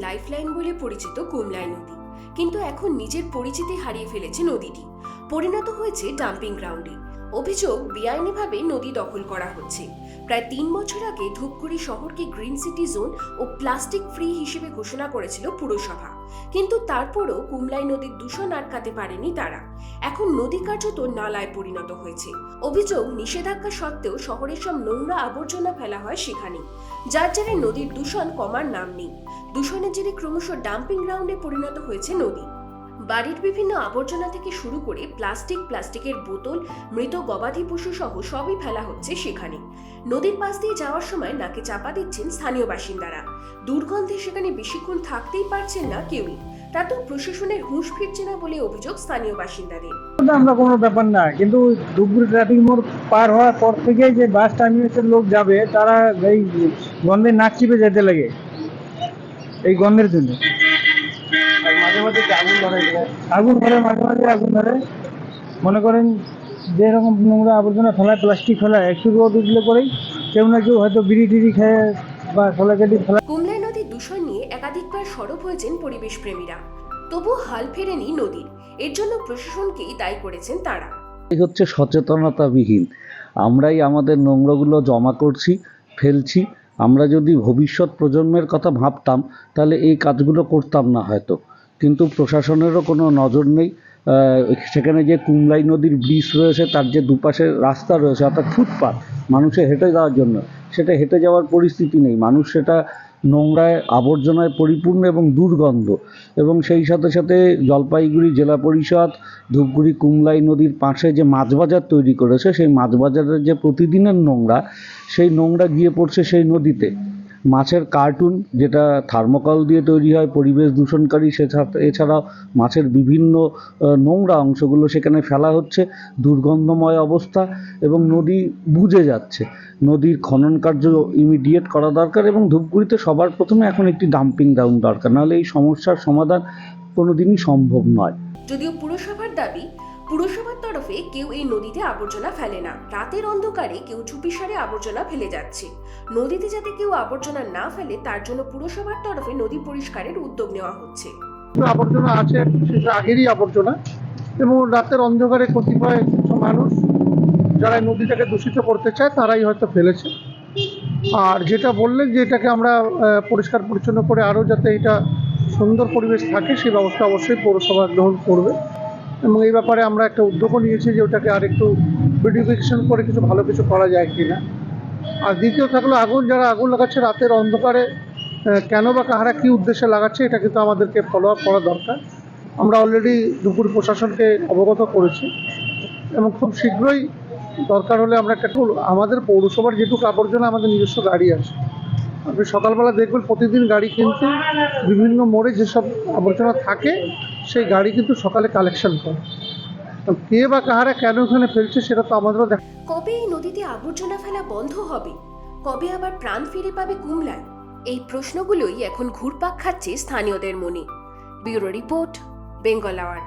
Lifeline বলে পরিচিত কুমলাই নদী। কিন্তু এখন নিজের পরিচিতি হারিয়ে ফেলেছে নদীটি। পরিণত হয়েছে ডাম্পিং গ্রাউন্ডে অভিযোগ বেআইনিভাবে নদী দখল করা হচ্ছে। প্রায় তিন বছর আগে ধূপগুড়ি শহরকে গ্রিন সিটি জোন ও প্লাস্টিক ফ্রি হিসেবে ঘোষণা করেছিল পুরসভা। কিন্তু তারপরও কুমলাই নদীর দূষণ আটকাতে পারেনি তারা। এখন নদী কার্যত নালায় পরিণত হয়েছে। অভিযোগ নিষেধাজ্ঞা সত্ত্বেও শহরের সব নোংরা আবর্জনা ফেলা হয় সেখানে। যার জেরে নদীর দূষণ কমার নাম নেই। দূষণের জেরে ক্রমশ ডাম্পিং গ্রাউন্ডে পরিণত হয়েছে নদী। বাড়ির বিভিন্ন আবর্জনা থেকে শুরু করে প্লাস্টিক, প্লাস্টিকের বোতল, মৃত গবাদি পশু সহ সবই ফেলা হচ্ছে সেখানে। নদীর পাশ দিয়ে যাওয়ার সময় নাকে চাপা দিচ্ছেন স্থানীয় বাসিন্দারা। দুর্গন্ধে সেখানে বেশিক্ষণ থাকতেই পারছেন না কেউই। তাতেও প্রশাসনের হুঁশ ফিরছে না বলে অভিযোগ স্থানীয় বাসিন্দাদের। আমরা কোনো ব্যাপার না, কিন্তু ধূপগুড়ি ট্রাফিক মোড় পার হওয়ার পর থেকে যে বাস টার্মিনাসের লোক যাবে, তারা এই গন্ধে নাক চিপে যেতে লাগে, এই গন্ধের জন্য। মাঝে মাঝে আগুন ধরে আগুন ধরে মাঝে মাঝে আগুন ধরে। মনে করেন যে রকম নোংরা আবর্জনা ফেলায় প্লাস্টিক ফেলায় একটু রোদ উঠলে করেই কেউ না কেউ হয়তো বিড়ি টিড়ি খেয়ে বা খোলাকাটি ফেলা কুমলাই নদীর দূষণ নিয়ে একাধিকবার সরব হয়েছেন পরিবেশ প্রেমীরা। তবু হাল ফেরেনি নদীর এর জন্য প্রশাসনকেই দায়ী করেছেন তারা। এই হচ্ছে সচেতনতাবিহীন। আমরাই আমাদের নোংরাগুলো জমা করছি ফেলছি। আমরা যদি ভবিষ্যৎ প্রজন্মের কথা ভাবতাম তাহলে এই কাজগুলো করতাম না হয়তো। কিন্তু প্রশাসনেরও কোনো নজর নেই। সেখানে যে কুমলাই নদীর ব্রিজ রয়েছে, তার যে দুপাশে রাস্তা রয়েছে, অর্থাৎ ফুটপাথ মানুষের হেঁটে যাওয়ার জন্য। সেটা হেঁটে যাওয়ার পরিস্থিতি নেই। মানুষ সেটা নোংরায়, আবর্জনায় পরিপূর্ণ এবং দুর্গন্ধ। এবং সেই সাথে সাথে জলপাইগুড়ি জেলা পরিষদ, ধূপগুড়ি কুমলাই নদীর পাশে যে মাছ বাজার তৈরি করেছে, সেই মাছ বাজারের যে প্রতিদিনের নোংরা, সেই নোংরা গিয়ে পড়ছে সেই নদীতে। মাছের কার্টুন যেটা থার্মোকল দিয়ে তৈরি হয়, পরিবেশ দূষণকারী সেছা- এছাড়াও মাছের বিভিন্ন নোংরা অংশগুলো সেখানে ফেলা হচ্ছে, দুর্গন্ধময় অবস্থা এবং নদী বুজে যাচ্ছে। নদীর খনন কার্য ইমিডিয়েট করা দরকার এবং ধূপগুড়িতে সবার প্রথমে এখন একটি ডাম্পিং গ্রাউন্ড দরকার, নাহলে এই সমস্যার সমাধান কোনোদিনই সম্ভব নয়। যদিও পুরসভার দাবি পুরসভার তরফে কেউ এই নদীতে আবর্জনা ফেলে না। রাতের অন্ধকারে কেউ চুপিসারে আবর্জনা ফেলে যাচ্ছে। নদীতে যাতে কেউ আবর্জনা না ফেলে, তার জন্য পুরসভার তরফে নদী পরিষ্কারের উদ্যোগ নেওয়া হচ্ছে। আবর্জনা আছে সেটা আগেরই আবর্জনা। এবং রাতের অন্ধকারে কতিপয় মানুষ যারা নদীটাকে দূষিত করতে চায়, তারাই হয়তো ফেলেছে। আর যেটা বললেন যে এটাকে আমরা পরিষ্কার পরিচ্ছন্ন করে আরও যাতে এটা সুন্দর পরিবেশ থাকে সেই ব্যবস্থা অবশ্যই পৌরসভা গ্রহণ করবে। এবং এই ব্যাপারে আমরা একটা উদ্যোগও নিয়েছি যে ওটাকে আর একটু বিউটিফিকেশন করে কিছু ভালো কিছু করা যায় কি না আর দ্বিতীয় থাকল আগুন, যারা আগুন লাগাচ্ছে রাতের অন্ধকারে কেন বা কাহারা কী উদ্দেশ্যে লাগাচ্ছে এটা কিন্তু আমাদেরকে ফলো আপ করা দরকার। আমরা অলরেডি দুপুর প্রশাসনকে অবগত করেছি এবং খুব শীঘ্রই দরকার হলে আমরা একটা আমাদের পৌরসভার যেটুকু আবর্জনা আমাদের নিজস্ব গাড়ি আছে। আপনি সকালবেলা দেখবেন প্রতিদিন গাড়ি কিন্তু বিভিন্ন মোড়ে যেসব আবর্জনা থাকে সেই গাড়ি কিন্তু সকালে কালেকশন করে। কে বা কাহারা কেন ওখানে ফেলছে সেটা তো আমাদেরও দেখা কবে এই নদীতে আবর্জনা ফেলা বন্ধ হবে? কবে আবার প্রাণ ফিরে পাবে কুমলায়? এই প্রশ্নগুলোই এখন ঘুরপাক খাচ্ছে স্থানীয়দের মনে। Bureau report, Bengal hour.